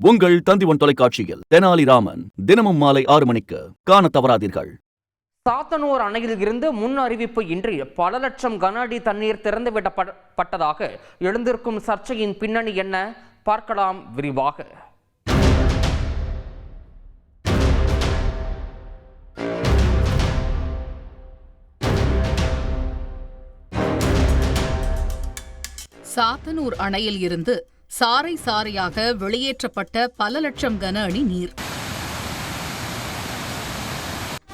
உங்கள் தந்திவன் தொலைக்காட்சியில் தெனாலிராமன் தினமும் மாலை ஆறு மணிக்கு காண தவறாதீர்கள். சாத்தனூர் அணையில் இருந்து முன் அறிவிப்பு இன்றி பல லட்சம் கன அடி தண்ணீர் திறந்துவிடப்பட்டதாக எழுந்திருக்கும் சர்ச்சையின் பின்னணி என்ன? பார்க்கலாம் விரிவாக. சாத்தனூர் அணையில் இருந்து சாறை சாறையாக வெளியேற்றப்பட்ட பல லட்சம் கன அடி நீர்.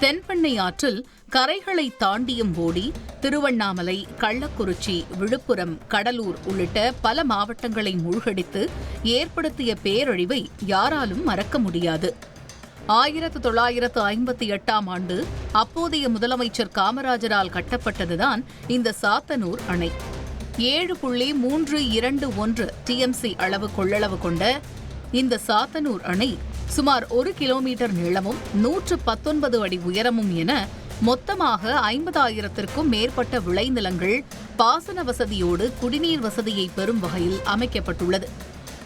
தென்பெண்ணை ஆற்றில் கரைகளை தாண்டியும் ஓடி திருவண்ணாமலை கள்ளக்குறிச்சி விழுப்புரம் கடலூர் உள்ளிட்ட பல மாவட்டங்களை மூழ்கடித்து ஏற்படுத்திய பேரழிவை யாராலும் மறக்க முடியாது. ஆயிரத்து தொள்ளாயிரத்து ஐம்பத்தி எட்டாம் ஆண்டு அப்போதைய முதலமைச்சர் காமராஜரால் கட்டப்பட்டதுதான் இந்த சாத்தனூர் அணை. ஏழு புள்ளி மூன்று இரண்டு ஒன்று டிஎம்சி அளவு கொள்ளளவு கொண்ட இந்த சாத்தனூர் அணை சுமார் ஒரு கிலோமீட்டர் நீளமும் நூற்று பத்தொன்பது அடி உயரமும் என மொத்தமாக ஐம்பதாயிரத்திற்கும் மேற்பட்ட விளைநிலங்கள் பாசன வசதியோடு குடிநீர் வசதியை பெறும் வகையில் அமைக்கப்பட்டுள்ளது.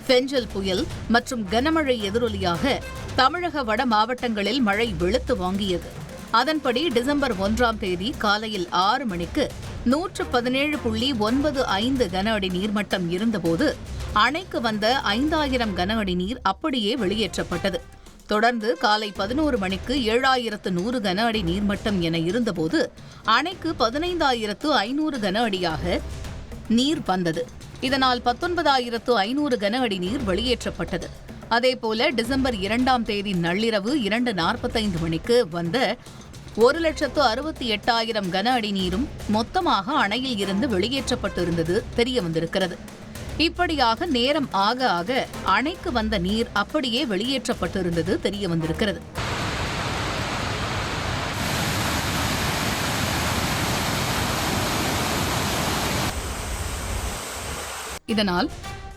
பெஞ்சல் புயல் மற்றும் கனமழை எதிரொலியாக தமிழக வட மாவட்டங்களில் மழை வெளுத்து வாங்கியது. அதன்படி டிசம்பர் ஒன்றாம் தேதி காலையில் ஆறு மணிக்கு நூற்று பதினேழு புள்ளி ஒன்பது ஐந்து கன அடி நீர்மட்டம் இருந்தபோது அணைக்கு வந்த ஐந்தாயிரம் கன அடி நீர் அப்படியே வெளியேற்றப்பட்டது. தொடர்ந்து காலை பதினோரு மணிக்கு ஏழாயிரத்து நூறு கன அடி நீர்மட்டம் என இருந்தபோது அணைக்கு பதினைந்தாயிரத்து ஐநூறு கன அடியாக நீர் வந்தது. இதனால் பத்தொன்பதாயிரத்து ஐநூறு கன அடி நீர் வெளியேற்றப்பட்டது. அதேபோல டிசம்பர் இரண்டாம் தேதி நள்ளிரவு இரண்டு நாற்பத்தைந்து மணிக்கு வந்த ஒரு லட்சத்து அறுபத்தி எட்டாயிரம் கன அடி நீரும் மொத்தமாக அணையில் இருந்து வெளியேற்றப்பட்டிருந்தது தெரிய வந்திருக்கிறது. இப்படியாக நேரம் ஆக ஆக அணைக்கு வந்த நீர் அப்படியே வெளியேற்றப்பட்டிருந்தது தெரிய வந்திருக்கிறது. இதனால்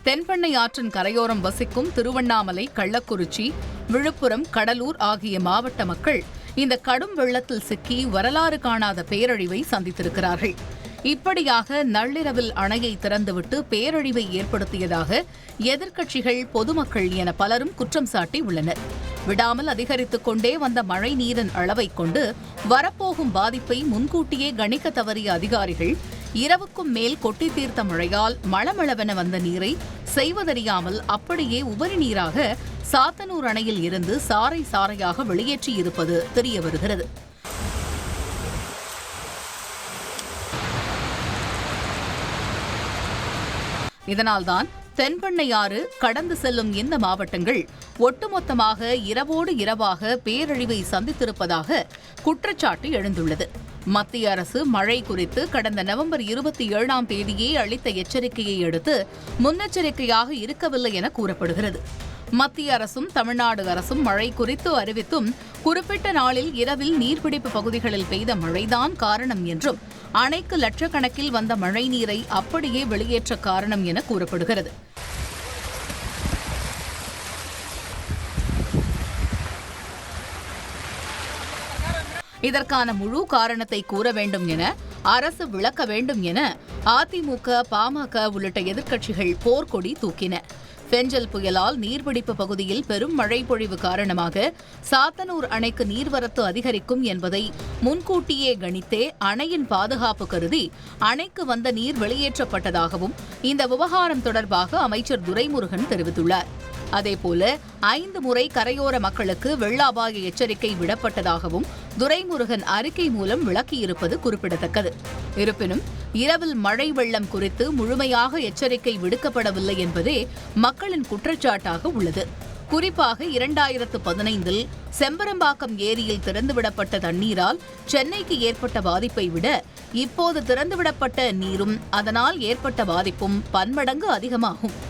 தென்பெண்ணை ஆற்றின் கரையோரம் வசிக்கும் திருவண்ணாமலை கள்ளக்குறிச்சி விழுப்புரம் கடலூர் ஆகிய மாவட்ட மக்கள் இந்த கடும் வெள்ளத்தில் சிக்கி வரலாறு காணாத பேரழிவை சந்தித்திருக்கிறார்கள். இப்படியாக நள்ளிரவில் அணையை திறந்துவிட்டு பேரழிவை ஏற்படுத்தியதாக எதிர்க்கட்சிகள் பொதுமக்கள் என பலரும் குற்றம் சாட்டி உள்ளனர். விடாமல் அதிகரித்துக் கொண்டே வந்த மழை நீரின் அளவை கொண்டு வரப்போகும் பாதிப்பை முன்கூட்டியே கணிக்க தவறிய அதிகாரிகள் இரவுக்கும் மேல் கொட்டி தீர்த்த மழையால் மளமளவென வந்த நீரை செய்வதறியாமல் அப்படியே உபரி நீராக சாத்தனூர் அணையில் இருந்து சாறை சாறையாக வெளியேற்றியிருப்பது தெரிய வருகிறது. இதனால்தான் தென்பெண்ணையாறு கடந்து செல்லும் இந்த மாவட்டங்கள் ஒட்டுமொத்தமாக இரவோடு இரவாக பேரழிவை சந்தித்திருப்பதாக குற்றச்சாட்டு எழுந்துள்ளது. மத்திய அரசு மழை குறித்து கடந்த நவம்பர் இருபத்தி ஏழாம் தேதியே அளித்த எச்சரிக்கையை அடுத்து முன்னெச்சரிக்கையாக இருக்கவில்லை என கூறப்படுகிறது. மத்திய அரசும் தமிழ்நாடு அரசும் மழை குறித்து அறிவித்தும் குறிப்பிட்ட நாளில் இரவில் நீர்பிடிப்பு பகுதிகளில் பெய்த மழைதான் காரணம் என்றும் அணைக்கு லட்சக்கணக்கில் வந்த மழை நீரை அப்படியே வெளியேற்ற காரணம் என கூறப்படுகிறது. இதற்கான முழு காரணத்தை கூற வேண்டும் என அரசு விளக்க வேண்டும் என அதிமுக பாமக உள்ளிட்ட எதிர்க்கட்சிகள் போர்க்கொடி தூக்கின. பெஞ்சல் புயலால் நீர்பிடிப்பு பகுதியில் பெரும் மழை பொழிவு காரணமாக சாத்தனூர் அணைக்கு நீர்வரத்து அதிகரிக்கும் என்பதை முன்கூட்டியே கணித்தே அணையின் பாதுகாப்பு கருதி அணைக்கு வந்த நீர் வெளியேற்றப்பட்டதாகவும் இந்த விவகாரம் தொடர்பாக அமைச்சர் துரைமுருகன் தெரிவித்துள்ளார். அதேபோல ஐந்து முறை கரையோர மக்களுக்கு வெள்ள அபாய எச்சரிக்கை விடப்பட்டதாகவும் துரைமுருகன் அறிக்கை மூலம் விளக்கியிருப்பது குறிப்பிடத்தக்கது. இருப்பினும் இரவில் மழை வெள்ளம் குறித்து முழுமையாக எச்சரிக்கை விடுக்கப்படவில்லை என்பதே மக்களின் குற்றச்சாட்டாக உள்ளது. குறிப்பாக இரண்டாயிரத்து பதினைந்தில் செம்பரம்பாக்கம் ஏரியில் திறந்துவிடப்பட்ட தண்ணீரால் சென்னைக்கு ஏற்பட்ட பாதிப்பை விட இப்போது திறந்துவிடப்பட்ட நீரும் அதனால் ஏற்பட்ட பாதிப்பும் பன்மடங்கு அதிகமாகும்.